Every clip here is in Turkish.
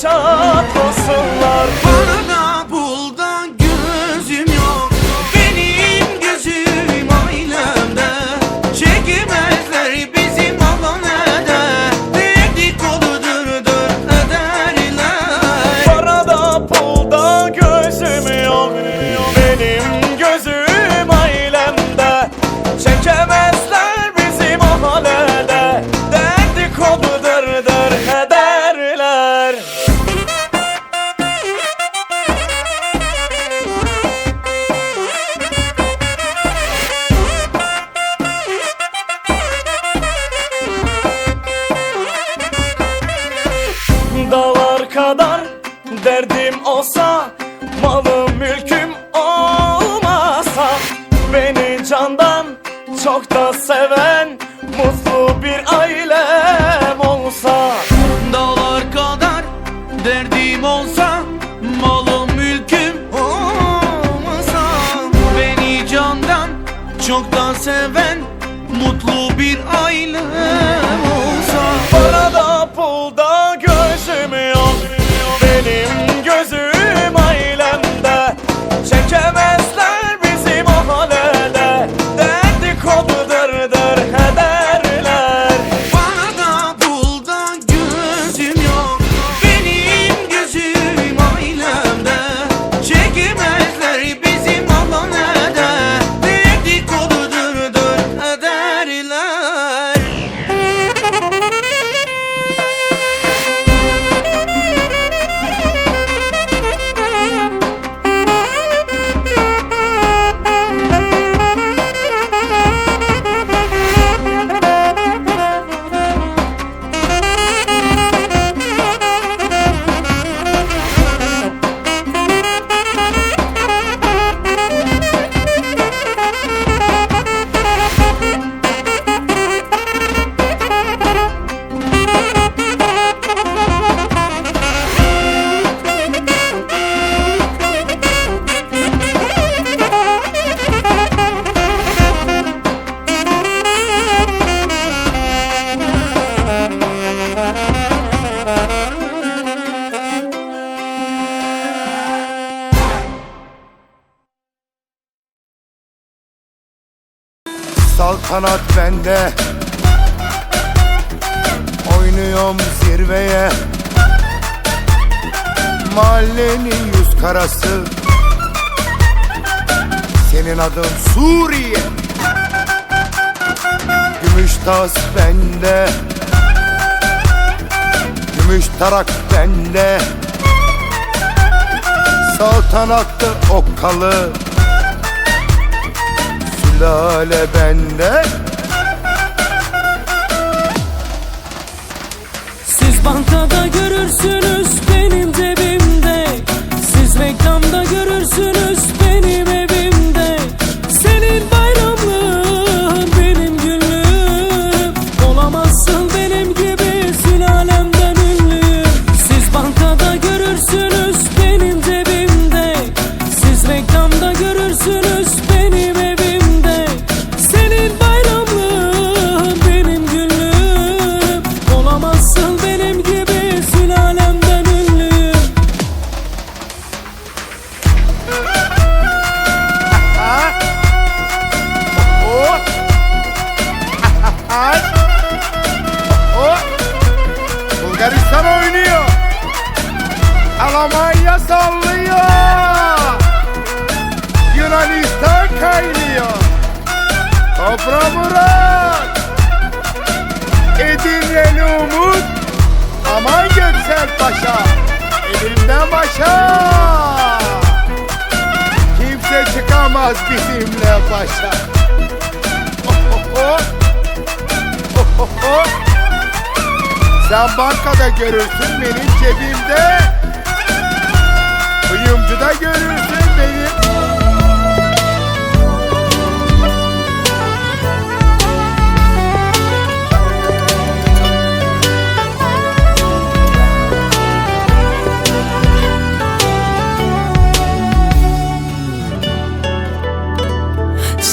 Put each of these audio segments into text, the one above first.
Trả! Kadar derdim olsa Malım mülküm olmasa Beni candan çok da seven Mutlu bir ailem olsa. Dağlar kadar derdim olsa Malım mülküm olmasa Beni candan çok da seven Mutlu bir ailem Saltanat bende. Oynuyorum zirveye. Mahallenin yüz karası. Senin adın Suriye. Gümüş tas bende. Gümüş tarak bende. Saltanatlı okkalı Sülale bende. Siz bankada görürsünüz benim cebimde. Siz reklamda görürsünüz benim Topra Murat. Edirne'li Umut. Aman Göksel Paşa. Elimden başa. Kimse çıkamaz bizimle başa. Oh, oh, oh. Oh, oh, oh. Sen bankada görürsün benim cebimde. Kuyumcuda görürsün benim.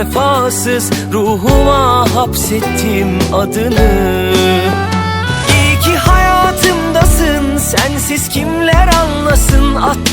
vefasız Ruhuma hapsettim adını. İyi ki hayatımdasın, sensiz kimler anlasın Attığım